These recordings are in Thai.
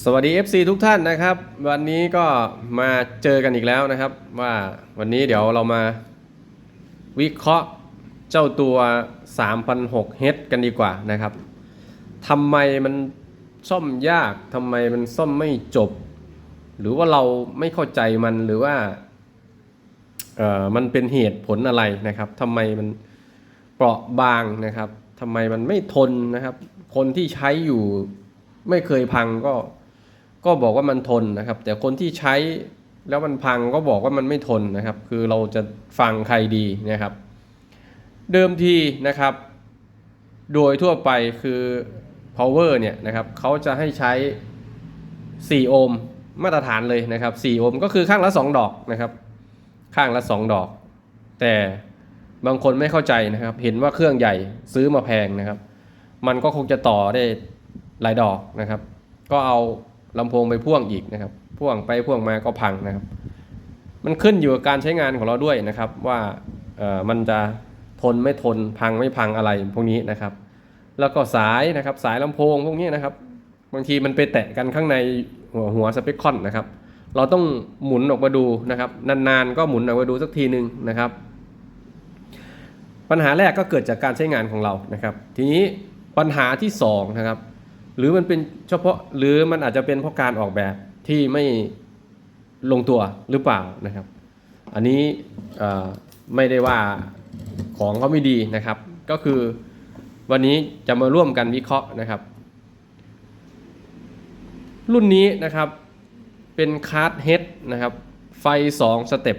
สวัสดี FC ทุกท่านนะครับ วันนี้ก็มาเจอกันอีกแล้วนะครับ ว่าวันนี้เดี๋ยวเรามาวิเคราะห์เจ้าตัว 3,006 h กันดีกว่านะครับทำไมมันซ่อมยากทำไมมันซ่อมไม่จบ หรือว่าเราไม่เข้าใจมันหรือว่าเอ่อมันเป็นเหตุผลอะไรนะครับทำไมมันเปราะบางนะครับทำไมมันไม่ทนนะครับ คนที่ใช้อยู่ไม่เคยพังก็ ก็บอกว่ามันทนนะครับ แต่คนที่ใช้แล้วมันพังก็บอกว่ามันไม่ทนนะครับ คือเราจะฟังใครดีนะครับ เดิมทีนะครับ โดยทั่วไปคือ power เนี่ยนะครับเขาจะให้ใช้ 4 โอห์มมาตรฐานเลยนะครับ 4 โอห์มก็คือข้างละ 2 ดอกนะครับ ข้างละ 2 ดอก แต่บางคนไม่เข้าใจนะครับ เห็นว่าเครื่องใหญ่ซื้อมาแพงนะครับ มันก็คงจะต่อได้หลายดอกนะครับ ก็เอา ลำโพงไปพ่วงอีกนะครับ พ่วงไปพ่วงมาก็พังนะครับ มันขึ้นอยู่กับการใช้งานของเราด้วยนะครับ ว่าเอ่อมันจะทนไม่ทนพังไม่พังอะไรพวกนี้นะครับ แล้วก็สายนะครับสายลำโพงพวกนี้นะครับ บางทีมันไปแตะกันข้างในหัวหัวสเปคคอนนะครับ เราต้องหมุนออกมาดูนะครับ นานๆก็หมุนออกมาดูสักทีหนึ่งนะครับ ปัญหาแรกก็เกิดจากการใช้งานของเรานะครับ ทีนี้ปัญหาที่สองนะครับ หรือมันเป็นเฉพาะหรือมันอาจจะเป็นเพราะการออกแบบที่ไม่ลงตัวหรือเปล่านะครับ อันนี้ไม่ได้ว่าของเขาไม่ดีนะครับ ก็คือวันนี้จะมาร่วมกันวิเคราะห์นะครับ รุ่นนี้นะครับเป็นคาร์ดเฮดนะครับไฟ 2 สเต็ป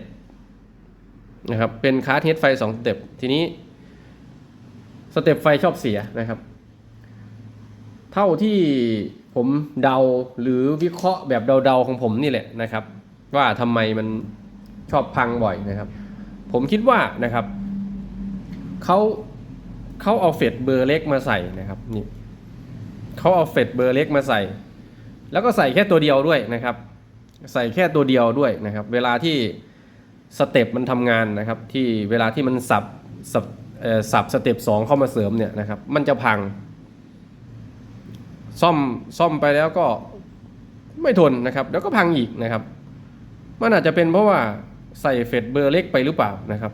นะครับเป็นคาร์ดเฮดไฟ 2 สเต็ปทีนี้ สเต็ปไฟชอบเสียนะครับ เท่าที่ผมเดาหรือวิเคราะห์แบบเดาๆของผมนี่แหละนะครับ ว่าทำไมมันชอบพังบ่อยนะครับ ผมคิดว่านะครับเขาเขาเอาเฟดเบอร์เล็กมาใส่นะครับนี่เขาเอาเฟดเบอร์เล็กมาใส่ แล้วก็ใส่แค่ตัวเดียวด้วยนะครับ ใส่แค่ตัวเดียวด้วยนะครับ เวลาที่สเต็ปมันทำงานนะครับ ที่เวลาที่มันสับสับสับสเต็ปสองเข้ามาเสริมเนี่ยนะครับ มันจะพัง ซ่อมซ่อมไปแล้วก็ไม่ทนนะครับ แล้วก็พังอีกนะครับ มันอาจจะเป็นเพราะว่าใส่เฟดเบอร์เล็กไปหรือเปล่านะครับ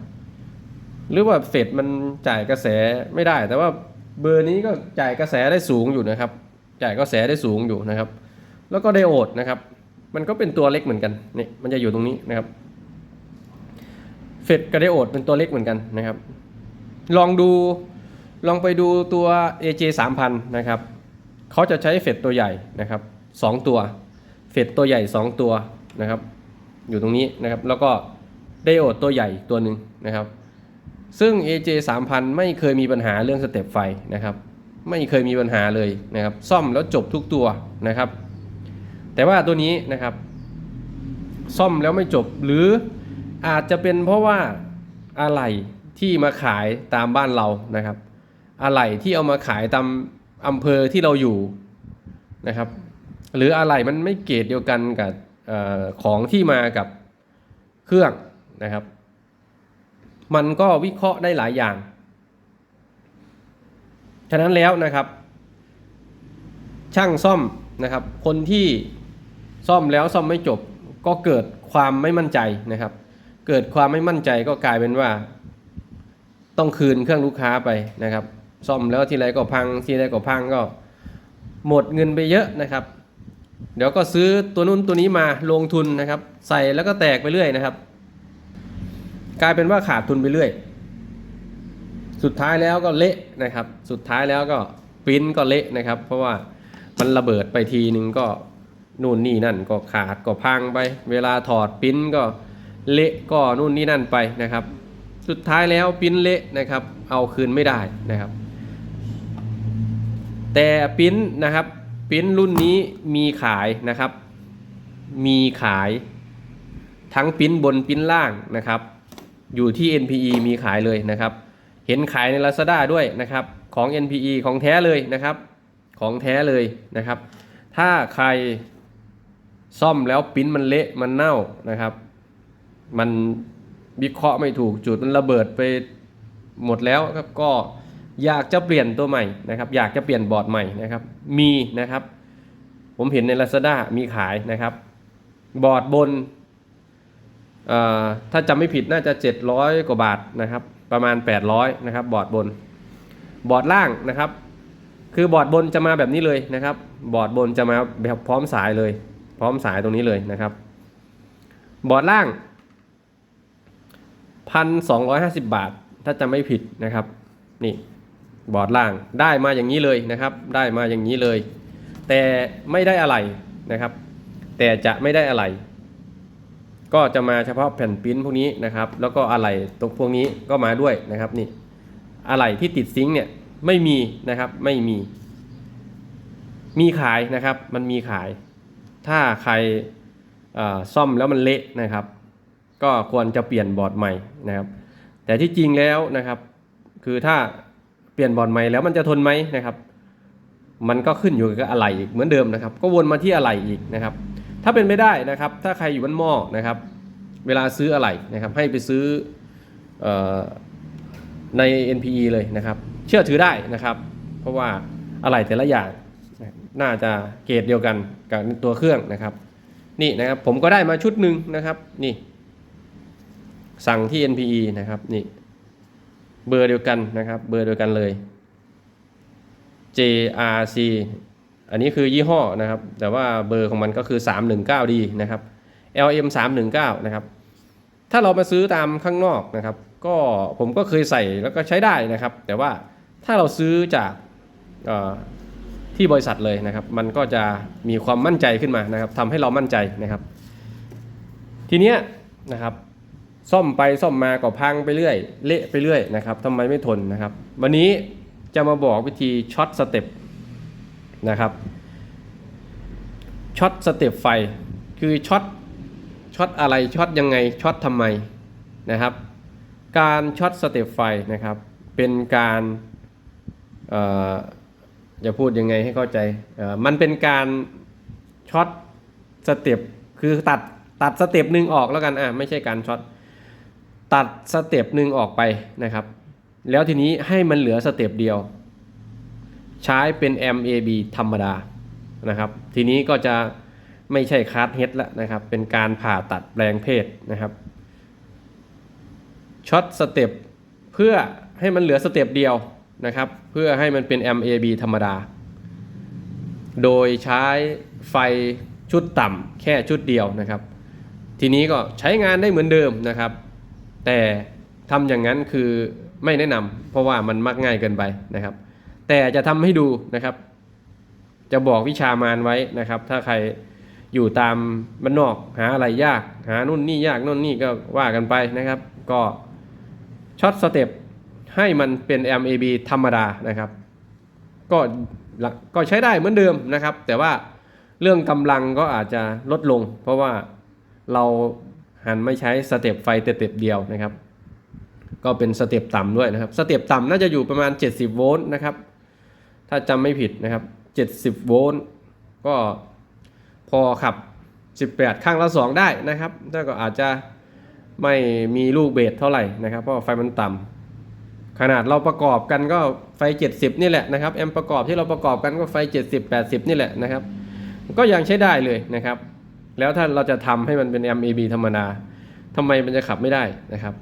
หรือว่าเฟดมันจ่ายกระแสไม่ได้ แต่ว่าเบอร์นี้ก็จ่ายกระแสได้สูงอยู่นะครับ จ่ายกระแสได้สูงอยู่นะครับ แล้วก็ไดโอดนะครับ มันก็เป็นตัวเล็กเหมือนกันนี่มันจะอยู่ตรงนี้นะครับเฟดกับไดโอดเป็นตัวเล็กเหมือนกันนะครับ ลองดูลองไปดูตัว AJ 3000 นะครับ เขาจะใช้เฟดตัวใหญ่นะครับสองตัว เฟดตัวใหญ่ 2 ตัวนะครับ อยู่ตรงนี้นะครับ แล้วก็ไดโอดตัวใหญ่ตัวหนึ่งนะครับ ซึ่ง AJ 3000 ไม่เคยมีปัญหาเรื่องสเต็ปไฟนะครับ ไม่เคยมีปัญหาเลยนะครับ ซ่อมแล้วจบทุกตัวนะครับ แต่ว่าตัวนี้นะครับ ซ่อมแล้วไม่จบหรืออาจจะเป็นเพราะว่าอะไรที่มาขายตามบ้านเรานะครับ อะไรที่เอามาขายตาม อำเภอที่เราอยู่นะครับ หรืออะไรมันไม่เกรดเดียวกันกับอของที่มากับเครื่องนะครับ มันก็วิเคราะห์ได้หลายอย่าง ฉะนั้นแล้วนะครับ ช่างซ่อมนะครับ คนที่ซ่อมแล้วซ่อมไม่จบ ก็เกิดความไม่มั่นใจนะครับ เกิดความไม่มั่นใจก็กลายเป็นว่า ต้องคืนเครื่องลูกค้าไปนะครับ ซ่อมแล้วทีไรก็พังทีไรก็พังก็หมดเงินไปเยอะนะครับ เดี๋ยวก็ซื้อตัวนู้นตัวนี้มาลงทุนนะครับ ใส่แล้วก็แตกไปเรื่อยนะครับ กลายเป็นว่าขาดทุนไปเรื่อย สุดท้ายแล้วก็เละนะครับ สุดท้ายแล้วก็ปริ้นก็เละนะครับ เพราะว่ามันระเบิดไปทีนึงก็นู่นนี่นั่นก็ขาดก็พังไป เวลาถอดปริ้นก็เละก็นู่นนี่นั่นไปนะครับ สุดท้ายแล้วปริ้นเละนะครับ เอาคืนไม่ได้นะครับ แต่ปิ้นนะครับปิ้นรุ่นนี้มีขายนะครับ มีขายทั้งปิ้นบนปิ้นล่างนะครับ อยู่ที่ NPE มีขายเลยนะครับ เห็นขายใน Lazada ด้วยนะครับ ของ NPE ของแท้เลยนะครับ ของแท้เลยนะครับ ถ้าใครซ่อมแล้วปิ้นมันเละมันเน่านะครับ มันวิเคราะห์ไม่ถูกจุดมันระเบิดไปหมดแล้วครับก็ อยากจะเปลี่ยนตัวใหม่นะครับ อยากจะเปลี่ยนบอร์ดใหม่นะครับ มีนะครับ ผมเห็นใน Lazada มีขายนะครับ บอร์ดบนเอ่อถ้าจำไม่ผิดน่าจะ 700 กว่าบาทนะครับ ประมาณ 800 นะครับ บอร์ดบน บอร์ดล่างนะครับ คือบอร์ดบนจะมาแบบนี้เลยนะครับ บอร์ดบนจะมาแบบพร้อมสายเลย พร้อมสายตรงนี้เลยนะครับ บอร์ดล่างพันสองร้อยห้าสิบบาท ถ้าจำไม่ผิดนะครับ นี่ บอร์ดล่างได้มาอย่างนี้เลยนะครับ ได้มาอย่างนี้เลย แต่ไม่ได้อะไรนะครับ แต่จะไม่ได้อะไร ก็จะมาเฉพาะแผ่นปิ้นพวกนี้นะครับ แล้วก็อะไรตรงพวกนี้ก็มาด้วยนะครับนี่อะไรที่ติดซิงค์เนี่ยไม่มีนะครับไม่มี มีขายนะครับ มันมีขาย ถ้าใครซ่อมแล้วมันเละนะครับ ก็ควรจะเปลี่ยนบอร์ดใหม่นะครับ แต่ที่จริงแล้วนะครับ คือถ้า ปลี่ยนบอร์ดใหม่แล้วมันจะทนไหมนะครับ มันก็ขึ้นอยู่กับอะไรอีกเหมือนเดิมนะครับ ก็วนมาที่อะไรอีกนะครับ ถ้าเป็นไม่ได้นะครับ ถ้าใครอยู่บ้านหม้อนะครับ เวลาซื้ออะไรนะครับ ให้ไปซื้อเออใน NPE เลยนะครับ เชื่อถือได้นะครับ เพราะว่าอะไรแต่ละอย่างน่าจะเกรดเดียวกันกับตัวเครื่องนะครับ นี่นะครับผมก็ได้มาชุดหนึ่งนะครับ นี่ สั่งที่ NPE นะครับนี่ เบอร์เดียวกันนะครับ เบอร์เดียวกันเลย JRC อันนี้คือยี่ห้อนะครับ แต่ว่าเบอร์ของมันก็คือ 319D นะครับ LM 319นะครับ ถ้าเรามาซื้อตามข้างนอกนะครับ ก็ผมก็เคยใส่แล้วก็ใช้ได้นะครับ แต่ว่าถ้าเราซื้อจากที่บริษัทเลยนะครับ มันก็จะมีความมั่นใจขึ้นมานะครับทำให้เรามั่นใจนะครับ ทีเนี้ยนะครับ ซ่อมไปซ่อมมาก็พังไปเรื่อย เละไปเรื่อยนะครับทำไมไม่ทนนะครับ วันนี้จะมาบอกวิธีช็อตสเต็ปนะครับช็อตสเต็ปไฟคือช็อตช็อตอะไรช็อตยังไงช็อตทำไมนะครับ การช็อตสเต็ปไฟนะครับ เป็นการจะพูดยังไงให้เข้าใจมันเป็นการช็อตสเต็ปคือตัดตัดสเต็ปหนึ่งออกแล้วกันอะไม่ใช่การช็อต ตัดสเต็ปหนึ่งออกไปนะครับ แล้วทีนี้ให้มันเหลือสเต็ปเดียว ใช้เป็น MAB ธรรมดานะครับ ทีนี้ก็จะไม่ใช่คาร์ดเฮดแล้วนะครับ เป็นการผ่าตัดแปลงเพศนะครับช็อตสเต็ปเพื่อให้มันเหลือสเต็ปเดียวนะครับ เพื่อให้มันเป็น MAB ธรรมดา โดยใช้ไฟชุดต่ำแค่ชุดเดียวนะครับ ทีนี้ก็ใช้งานได้เหมือนเดิมนะครับ แต่ทำอย่างนั้นคือไม่แนะนำเพราะว่ามันมักง่ายเกินไปนะครับ แต่จะทำให้ดูนะครับ จะบอกวิชามานไว้นะครับ ถ้าใครอยู่ตามบ้านนอกหาอะไรยาก หานู่นนี่ยากนู่นนี่ก็ว่ากันไปนะครับ ก็ช็อตสเต็ปให้มันเป็น MAB ธรรมดานะครับ ก็ก็ใช้ได้เหมือนเดิมนะครับ แต่ว่าเรื่องกำลังก็อาจจะลดลง เพราะว่าเรา หันไม่ใช้สเต็ปไฟเต็ปเดียวนะครับ ก็เป็นสเต็ปต่ำด้วยนะครับ สเต็ปต่ำน่าจะอยู่ประมาณ 70 โวลต์นะครับ ถ้าจำไม่ผิดนะครับ 70 โวลต์ก็พอขับ 18 ข้างละ 2 ได้นะครับแต่ก็อาจจะไม่มีลูกเบสเท่าไหร่นะครับ เพราะไฟมันต่ำขนาดเราประกอบกันก็ไฟ 70 นี่แหละนะครับแอมประกอบที่เราประกอบกันก็ไฟ 70 80 นี่แหละนะครับ ก็ยังใช้ได้เลยนะครับ แล้วถ้าเราจะทำให้มันเป็น MAB ธรรมดาทำไมมันจะขับไม่ได้นะครับ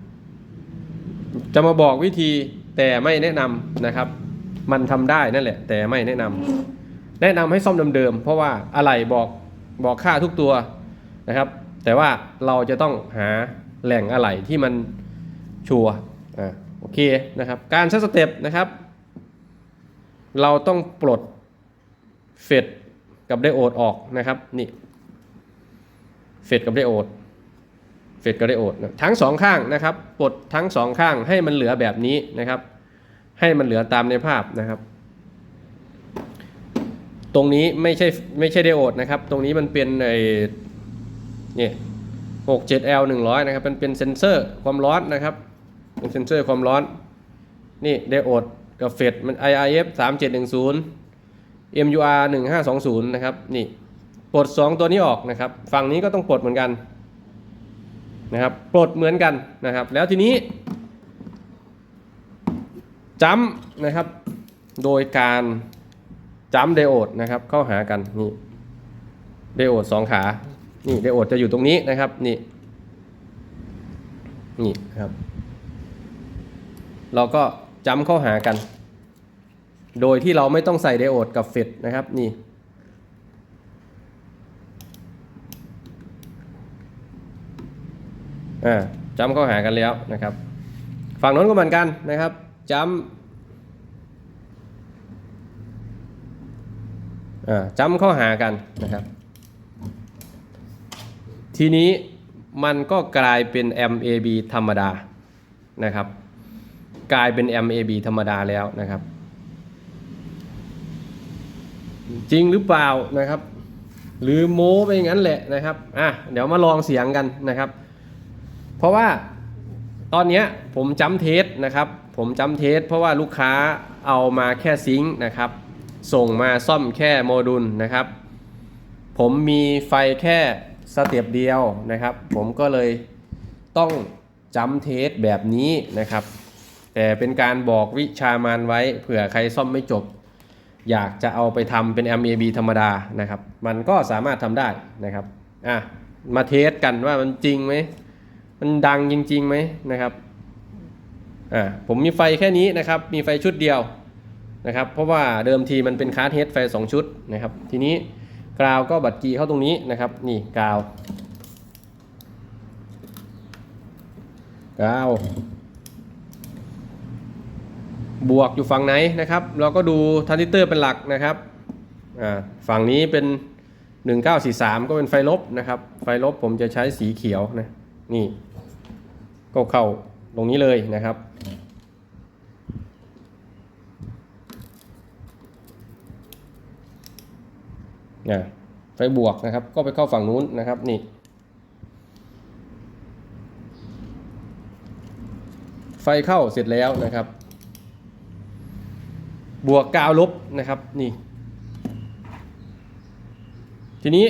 จะมาบอกวิธีแต่ไม่แนะนำนะครับ มันทำได้นั่นแหละ แต่ไม่แนะนำแนะนำให้ซ่อมเดิมๆเพราะว่าอะไรบอกบอกค่าทุกตัวนะครับ แต่ว่าเราจะต้องหาแหล่งอะไหล่ที่มันชัวร์อ่าโอเคนะครับ การใช้สเต็ปนะครับ เราต้องปลดเฟดกับไดโอดออกนะครับนี่ เฟดกับไดโอดเฟดกับไดโอดทั้งสองข้างนะครับปลดทั้งสองข้างให้มันเหลือแบบนี้นะครับ ให้มันเหลือตามในภาพนะครับ ตรงนี้ไม่ใช่ไม่ใช่ไดโอดนะครับ ตรงนี้มันเป็นไอ้เนี่ยหกเจ็ด L หนึ่งร้อยนะครับมันเป็นเซนเซอร์ความร้อนนะครับ เป็นเซนเซอร์ความร้อน นี่ไดโอดกับเฟดมัน IIF สามเจ็ดหนึ่งศูนย์ MUR หนึ่งห้าสองศูนย์นะครับ นี่ ลดสองตัวนี้ออกนะครับ ฝั่งนี้ก็ต้องปลดเหมือนกันนะครับปลดเหมือนกันนะครับ แล้วทีนี้จัมนะครับ โดยการจัมไดโอดนะครับ เข้าหากันนี่ไดโอดสองขา นี่ไดโอดจะอยู่ตรงนี้นะครับ นี่ นี่นครับ เราก็จำเข้าหากัน โดยที่เราไม่ต้องใส่ไดโอดกับเฟดนะครับ นี่ อ่าจำเข้าหากันแล้วนะครับ ฝั่งโน้นก็เหมือนกันนะครับจำอ่าจำเข้าหากันนะครับ ทีนี้มันก็กลายเป็น MAB ธรรมดานะครับ กลายเป็น MAB ธรรมดาแล้วนะครับ จริงหรือเปล่านะครับ หรือโม้ไปอย่างนั้นแหละนะครับอะเดี๋ยวมาลองเสียงกันนะครับ เพราะว่าตอนนี้ผมจำเทสนะครับ ผมจำเทส เพราะว่าลูกค้าเอามาแค่ซิงค์นะครับ ส่งมาซ่อมแค่โมดูลนะครับ ผมมีไฟแค่สเต็ปเดียวนะครับ ผมก็เลยต้องจำเทสแบบนี้นะครับ แต่เป็นการบอกวิชามานไว้เผื่อใครซ่อมไม่จบ อยากจะเอาไปทำเป็น MAB ธรรมดานะครับ มันก็สามารถทำได้นะครับอะมาเทสกันว่ามันจริงไหม มันดังจริงๆไหมนะครับอ่าผมมีไฟแค่นี้นะครับ มีไฟชุดเดียวนะครับ เพราะว่าเดิมทีมันเป็นคาร์ดเฮดไฟ 2 ชุดนะครับ ทีนี้กราวก็บัดกีเข้าตรงนี้นะครับ นี่กราวกราวบวกอยู่ฝั่งไหนนะครับ เราก็ดูทรานซิเตอร์เป็นหลักนะครับอ่าฝั่งนี้เป็น 1943 ก็เป็นไฟลบนะครับ ไฟลบผมจะใช้สีเขียวนะ นี่ ก็เข้าตรงนี้เลยนะครับ นะไฟบวกนะครับ ก็ไปเข้าฝั่งนู้นนะครับนี่ ไฟเข้าเสร็จแล้วนะครับ บวกกาวลบนะครับนี่ ทีนี้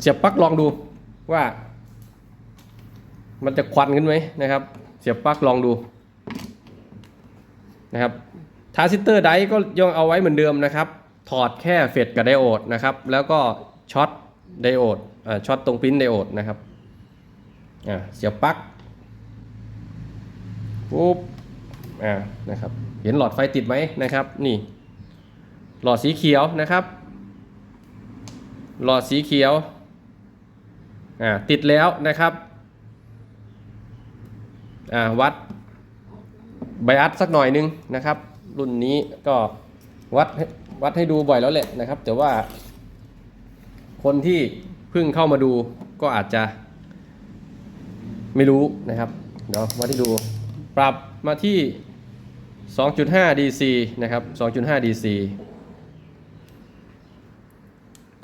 เสียบปลั๊กลองดูว่า มันจะควันขึ้นไหมนะครับ เสียบปลั๊กลองดูนะครับทราซิสเตอร์ไดก็ยังเอาไว้เหมือนเดิมนะครับ ถอดแค่เฟดกับไดโอดนะครับ แล้วก็ช็อตไดโอดอช็อตตรงปริ้นไดโอดนะครับเสียบปลั๊กปุ๊บอ่านะครับ เห็นหลอดไฟติดไหมนะครับ นี่ หลอดสีเขียวนะครับ หลอดสีเขียวอ่าติดแล้วนะครับ วัดไบอัสสักหน่อยนึงนะครับ รุ่นนี้ก็วัดวัดให้ดูบ่อยแล้วแหละนะครับ แต่ว่า คนที่เพิ่งเข้ามาดูก็อาจจะ ไม่รู้นะครับเดี๋ยววัดให้ดูปรับมาที่ 2.5 DC นะครับ 2.5 DC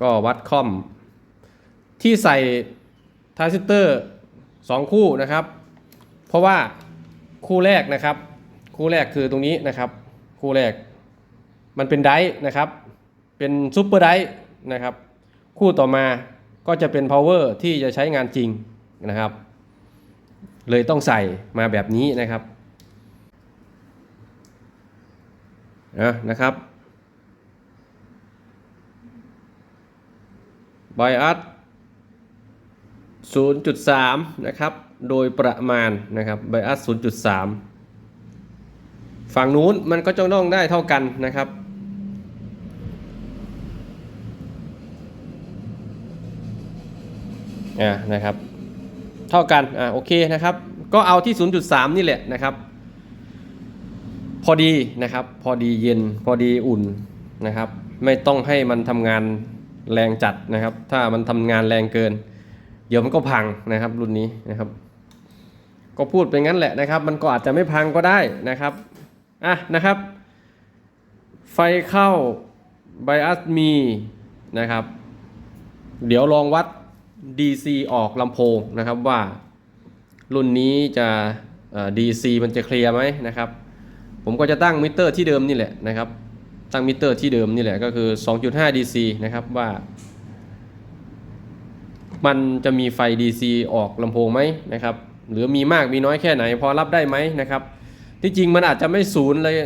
ก็วัดคอม ที่ใส่ทรานซิสเตอร์ 2 คู่นะครับ เพราะว่าคู่แรกนะครับ คู่แรกคือตรงนี้นะครับ คู่แรกมันเป็นไดนะครับ เป็นซูเปอร์ไดนะครับ คู่ต่อมาก็จะเป็น power ที่จะใช้งานจริงนะครับ เลยต้องใส่มาแบบนี้นะครับนะนะครับไบอัส0.3 นะครับ โดยประมาณนะครับไบอัส0.3 ฝั่งนู้นมันก็จะต้องได้เท่ากันนะครับ อ่านะครับ เท่ากัน อ่าโอเคนะครับ ก็เอาที่ 0.3 นี่แหละนะครับ พอดีนะครับ พอดีเย็น พอดีอุ่นนะครับ ไม่ต้องให้มันทำงานแรงจัดนะครับ ถ้ามันทำงานแรงเกิน เดี๋ยวมันก็พังนะครับรุ่นนี้นะครับ ก็พูดไปงั้นแหละนะครับ มันก็อาจจะไม่พังก็ได้นะครับอะนะครับ ไฟเข้าไบอัสมีนะครับ เดี๋ยวลองวัด DC ออกลำโพงนะครับว่ารุ่นนี้จะเอ่อ DC มันจะเคลียร์ไหมนะครับ ผมก็จะตั้งมิเตอร์ที่เดิมนี่แหละนะครับ ตั้งมิเตอร์ที่เดิมนี่แหละก็คือ 2.5 DC นะครับว่า มันจะมีไฟ DC ออกลำโพงไหมนะครับ หรือมีมากมีน้อยแค่ไหน พอรับได้ไหมนะครับ ที่จริงมันอาจจะไม่ศูนย์เลย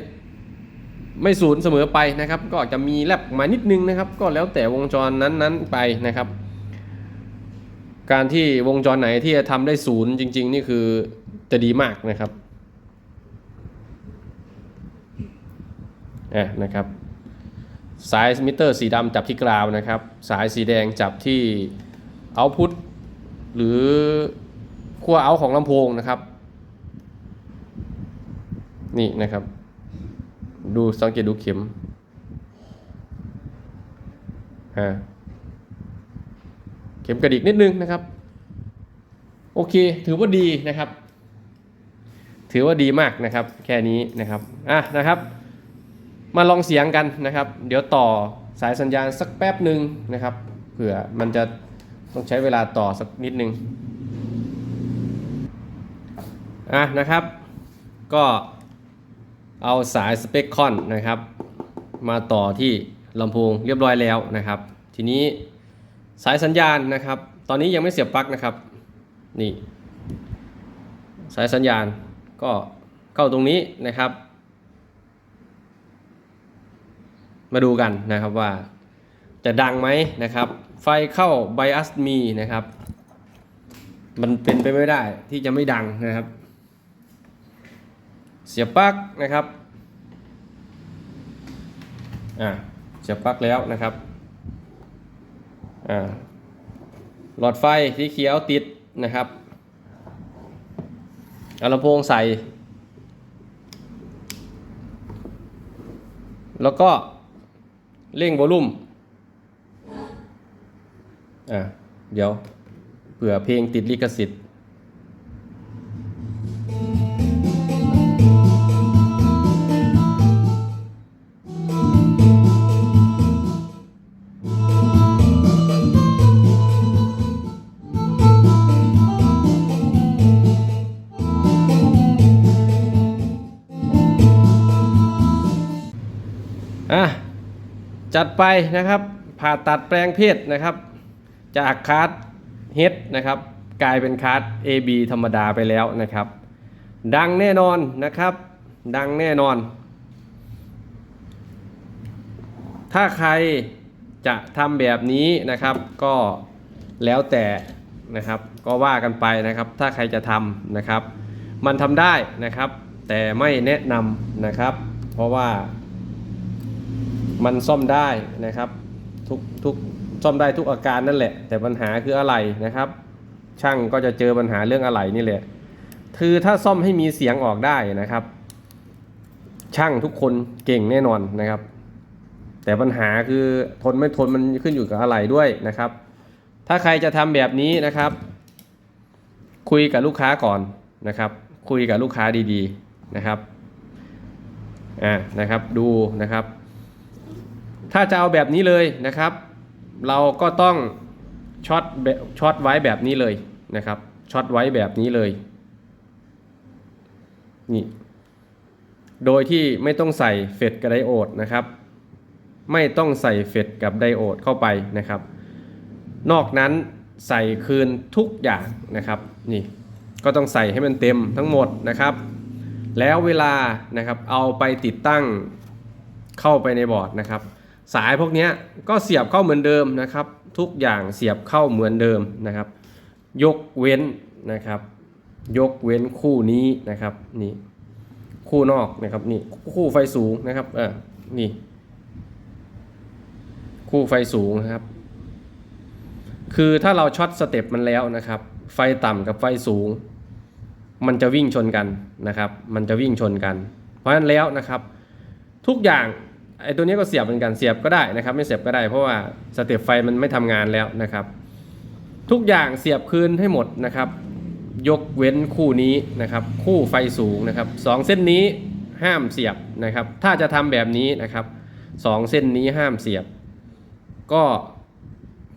ไม่ศูนย์เสมอไปนะครับ ก็อาจะมีแลบมานิดนึงนะครับ ก็แล้วแต่วงจรนั้นๆไปนะครับ การที่วงจรไหนที่จะทำได้ศูนย์จริง ๆ นี่คือจะดีมากนะครับอะนะครับสายมิเตอร์สีดำจับที่กราวนะครับ สายสีแดงจับที่เอาพุทหรือ ขั้วเอาของลำโพงนะครับ นี่นะครับ ดูสังเกตดูเข็มอ่าเข็มกระดิกนิดนึงนะครับ โอเค ถือว่าดีนะครับ ถือว่าดีมากนะครับ แค่นี้นะครับอะนะครับ มาลองเสียงกันนะครับ เดี๋ยวต่อสายสัญญาณสักแป๊บหนึ่งนะครับเผื่อมันจะต้องใช้เวลาต่อสักนิดนึง อะนะครับ ก็เอาสายสเปคคอนนะครับ มาต่อที่ลำโพงเรียบร้อยแล้วนะครับ ทีนี้สายสัญญาณนะครับ ตอนนี้ยังไม่เสียบปลั๊กนะครับ นี่ สายสัญญาณก็เข้าตรงนี้นะครับ มาดูกันนะครับว่าจะดังไหมนะครับ ไฟเข้า bias มีนะครับ มันเป็นไปไม่ได้ที่จะไม่ดังนะครับ เสียบปลั๊กนะครับอ่าเสียบปลั๊กแล้วนะครับอ่าหลอดไฟสีเขียวติดนะครับเอาลำโพงใส่ แล้วก็เร่งโวลูมอ่าเดี๋ยวเผื่อเพลงติดลิขสิทธิ์ ไปนะครับ ผ่าตัดแปลงเพศนะครับ จากคาร์ดเฮดนะครับ กลายเป็นคาร์ด AB ธรรมดาไปแล้วนะครับ ดังแน่นอนนะครับ ดังแน่นอน ถ้าใครจะทำแบบนี้นะครับก็แล้วแต่นะครับ ก็ว่ากันไปนะครับ ถ้าใครจะทำนะครับ มันทำได้นะครับ แต่ไม่แนะนำนะครับ เพราะว่า มันซ่อมได้นะครับทุกทุกซ่อมได้ทุกอาการนั่นแหละ แต่ปัญหาคืออะไรนะครับ ช่างก็จะเจอปัญหาเรื่องอะไรนี่แหละคือถ้าซ่อมให้มีเสียงออกได้นะครับ ช่างทุกคนเก่งแน่นอนนะครับ แต่ปัญหาคือทนไม่ทนมันขึ้นอยู่กับอะไรด้วยนะครับ ถ้าใครจะทำแบบนี้นะครับ คุยกับลูกค้าก่อนนะครับ คุยกับลูกค้าดีๆนะครับอ่านะครับดูนะครับ ถ้าจะเอาแบบนี้เลยนะครับ เราก็ต้องช็อตช็อตไว้แบบนี้เลยนะครับช็อตไว้แบบนี้เลยนี่โดยที่ไม่ต้องใส่เฟดกับไดโอดนะครับ ไม่ต้องใส่เฟดกับไดโอดเข้าไปนะครับ นอกนั้นใส่คืนทุกอย่างนะครับนี่ก็ต้องใส่ให้มันเต็มทั้งหมดนะครับ แล้วเวลานะครับเอาไปติดตั้งเข้าไปในบอร์ดนะครับ สายพวกนี้ก็เสียบเข้าเหมือนเดิมนะครับ ทุกอย่างเสียบเข้าเหมือนเดิมนะครับ ยกเว้นนะครับ ยกเว้นคู่นี้นะครับนี่คู่นอกนะครับนี่คู่ไฟสูงนะครับเออนี่ คู่ไฟสูงนะครับ คือถ้าเราช็อตสเต็ปมันแล้วนะครับ ไฟต่ำกับไฟสูง มันจะวิ่งชนกันนะครับ มันจะวิ่งชนกัน เพราะฉะนั้นแล้วนะครับ ทุกอย่าง ไอ้ตัวนี้ก็เสียบเหมือนกันเสียบก็ได้นะครับ ไม่เสียบก็ได้เพราะว่าสเตปไฟมันไม่ทำงานแล้วนะครับ ทุกอย่างเสียบคืนให้หมดนะครับ ยกเว้นคู่นี้นะครับ คู่ไฟสูงนะครับสองเส้นนี้ห้ามเสียบนะครับ ถ้าจะทำแบบนี้นะครับสองเส้นนี้ห้ามเสียบ ก็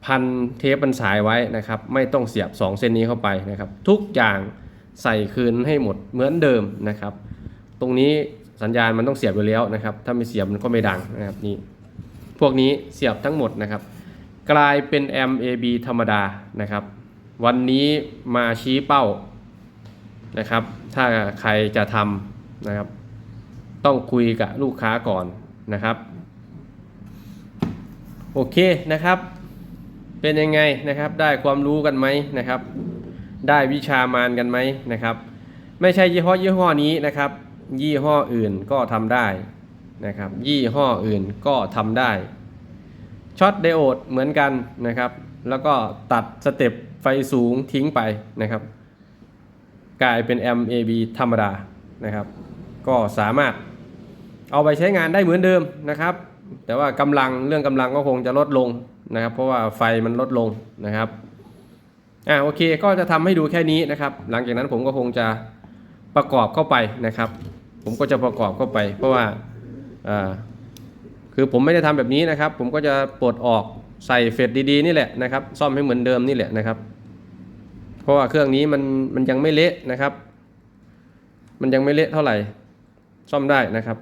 พันเทปบันสายไว้นะครับ ไม่ต้องเสียบ 2 เส้นนี้เข้าไปนะครับ ทุกอย่างใส่คืนให้หมดเหมือนเดิมนะครับ ตรงนี้ สัญญาณมันต้องเสียบอยู่แล้วนะครับ ถ้าไม่เสียบมันก็ไม่ดังนะครับนี่พวกนี้เสียบทั้งหมดนะครับ กลายเป็น MAB ธรรมดานะครับ วันนี้มาชี้เป้านะครับ ถ้าใครจะทำนะครับ ต้องคุยกับลูกค้าก่อนนะครับ โอเคนะครับ เป็นยังไงนะครับ ได้ความรู้กันไหมนะครับ ได้วิชามานกันไหมนะครับ ไม่ใช่ยี่ห้อยี่ห้อนี้นะครับ ยี่ห้ออื่นก็ทำได้นะครับ ยี่ห้ออื่นก็ทำได้ช็อตไดโอดเหมือนกันนะครับ แล้วก็ตัดสเต็ปไฟสูงทิ้งไปนะครับ กลายเป็น MAB ธรรมดานะครับ ก็สามารถเอาไปใช้งานได้เหมือนเดิมนะครับ แต่ว่ากำลังเรื่องกำลังก็คงจะลดลงนะครับ เพราะว่าไฟมันลดลงนะครับอ่าโอเคก็จะทำให้ดูแค่นี้นะครับ หลังจากนั้นผมก็คงจะประกอบเข้าไปนะครับ ผมก็จะประกอบเข้าไป เพราะว่าคือผมไม่ได้ทำแบบนี้นะครับ ผมก็จะปลดออกใส่เฟดดีๆนี่แหละนะครับ ซ่อมให้เหมือนเดิมนี่แหละนะครับ เพราะว่าเครื่องนี้มันมันยังไม่เละนะครับ มันยังไม่เละเท่าไหร่ ซ่อมได้นะครับ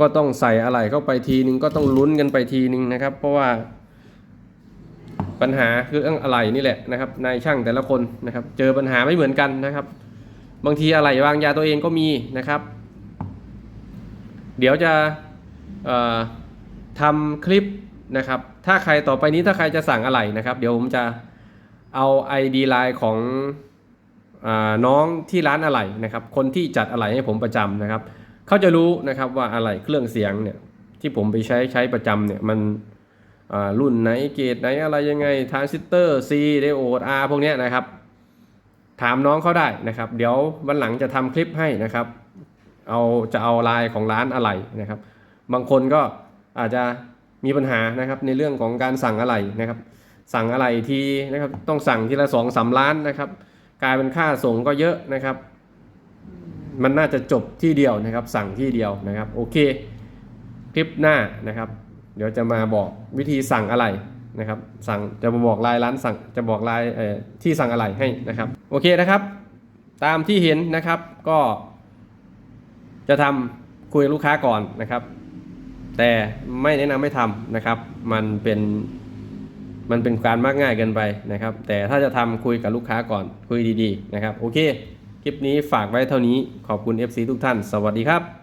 ก็ต้องใส่อะไรเข้าไปทีนึงก็ต้องลุ้นกันไปทีนึงนะครับ เพราะว่าปัญหาคือเรื่องอะไรนี่แหละนะครับนายช่างแต่ละคนนะครับ เจอปัญหาไม่เหมือนกันนะครับ บางทีอะไรวางยาตัวเองก็มีนะครับ เดี๋ยวจะทำคลิปนะครับ ถ้าใครต่อไปนี้ถ้าใครจะสั่งอะไรนะครับ เดี๋ยวผมจะเอา ID ไลน์ของอน้องที่ร้านอะไรนะครับ คนที่จัดอะไรให้ผมประจำนะครับ เขาจะรู้นะครับว่าอะไรเครื่องเสียงเนี่ยที่ผมไปใช้ใช้ประจำเนี่ยมันรุ่นไหนเกรดไหนอะไรยังไงทรานซิสเตอร์ C ไดโอด R พวกเนี้ยนะครับ ถามน้องเขาได้นะครับ เดี๋ยววันหลังจะทำคลิปให้นะครับ เอาจะเอาลายของร้านอะไรนะครับ บางคนก็อาจจะมีปัญหานะครับในเรื่องของการสั่งอะไรนะครับ สั่งอะไรทีนะครับต้องสั่งทีละสองสามล้านนะครับ กลายเป็นค่าส่งก็เยอะนะครับ มันน่าจะจบที่เดียวนะครับ สั่งที่เดียวนะครับ โอเค คลิปหน้านะครับ เดี๋ยวจะมาบอกวิธีสั่งอะไร นะครับสั่งจะบอกลายร้านสั่งจะบอกลายที่สั่งอะไรให้นะครับโอเคนะครับตามที่เห็นนะครับก็ จะทำคุยลูกค้าก่อนนะครับ แต่ไม่แนะนำให้ทำนะครับ มันเป็นมันเป็นการมากง่ายเกินไปนะครับ แต่ถ้าจะทำคุยกับลูกค้าก่อนคุยดีๆนะครับ โอเค คลิปนี้ฝากไว้เท่านี้ขอบคุณ FC ทุกท่าน สวัสดีครับ